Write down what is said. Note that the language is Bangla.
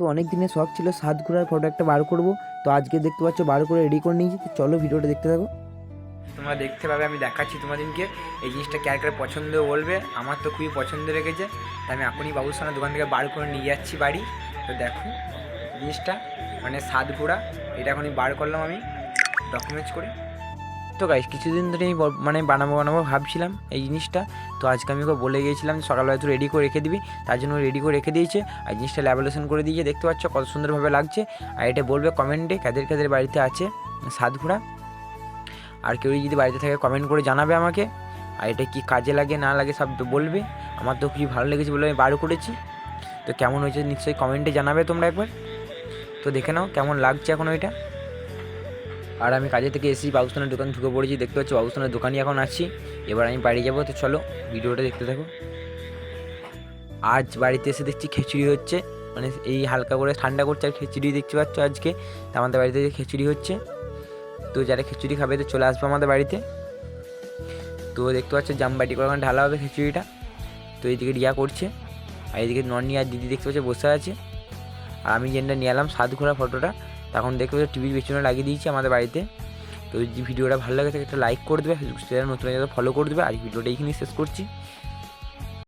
তো অনেক দিনের শখ ছিল সাত ঘোড়ার ফটো একটা বার করব। তো আজকে দেখতে পাচ্ছ বার করে রেডি করে নিয়েছি, তো চলো ভিডিওটা দেখতে থাকো। তোমরা দেখতে পাবে, আমি দেখাচ্ছি তোমাদেরকে এই জিনিসটা কার কার পছন্দ বলবে। আমার তো খুবই পছন্দ রেখেছে তাই আমি এখনই বাবুর সামনে দোকান থেকে বার করে নিয়ে যাচ্ছি বাড়ি। তো দেখো, জিনিসটা মানে সাত ঘোড়া এটা এখনই বার করলাম আমি ডকুমেন্টস করে। তো গাইস কিছুদিন ধরে আমি মানে বানাবো বানাবো ভাবছিলাম এই জিনিসটা। তো আজকে আমি ওকে বলে গিয়েছিলাম যে সকালবেলা তুই রেডি করে রেখে দিবি। তার জন্য রেডি করে রেখে দিয়েছে। আর জিনিসটা ল্যাবলেশন করে দিয়েছে, দেখতে পাচ্ছ কত সুন্দরভাবে লাগছে। আর এটা বলবে কমেন্টে কাদের কাদের বাড়িতে আছে সাত ঘোড়া আর কেউ যদি বাড়িতে থাকে কমেন্ট করে জানাবে আমাকে। আর এটা কি কাজে লাগে, না লাগে সব বলবে। আমার তো খুবই ভালো লেগেছে বলে আমি বার করেছি। তো কেমন হয়েছে নিশ্চয়ই কমেন্টে জানাবে তোমরা একবার। তো দেখে নাও কেমন লাগছে এখন ওইটা। আর আমি কাজে থেকে এসেছি, বাবুস্থানের দোকান ঢুকে পড়েছি, দেখতে পাচ্ছি বাবুস্থানের দোকানই এখন আছি। এবার আমি বাড়ি যাব, তো চলো ভিডিওটা দেখতে থাকো। আজ বাড়িতে এসে দেখছি খিচুড়ি হচ্ছে মানে এই হালকা করে ঠান্ডা করছে আর খিচুড়ি দেখতে পাচ্ছ আজকে। তো আমাদের বাড়িতে যে খিচুড়ি হচ্ছে, তো যারা খিচুড়ি খাবে তো চলে আসবে আমাদের বাড়িতে। তো দেখতে পাচ্ছ জামবাটি করে ওখানে ঢালা হবে খিচুড়িটা। তো এইদিকে রিয়া করছে, আর এইদিকে ননি আর দিদি দেখতে পাচ্ছে বসে আছে। আর আমি যেটা নিয়ে এলাম সাত ঘোরা ফটোটা তখন দেখবে টিভির পেছনে লাগিয়ে দিয়েছি আমাদের বাড়িতে। তো যদি ভিডিওটা ভালো লাগে থাকে, একটা লাইক করে দেবে। নতুন যাতে ফলো করে দেবে। আর ভিডিওটা এইখানেই শেষ করছি।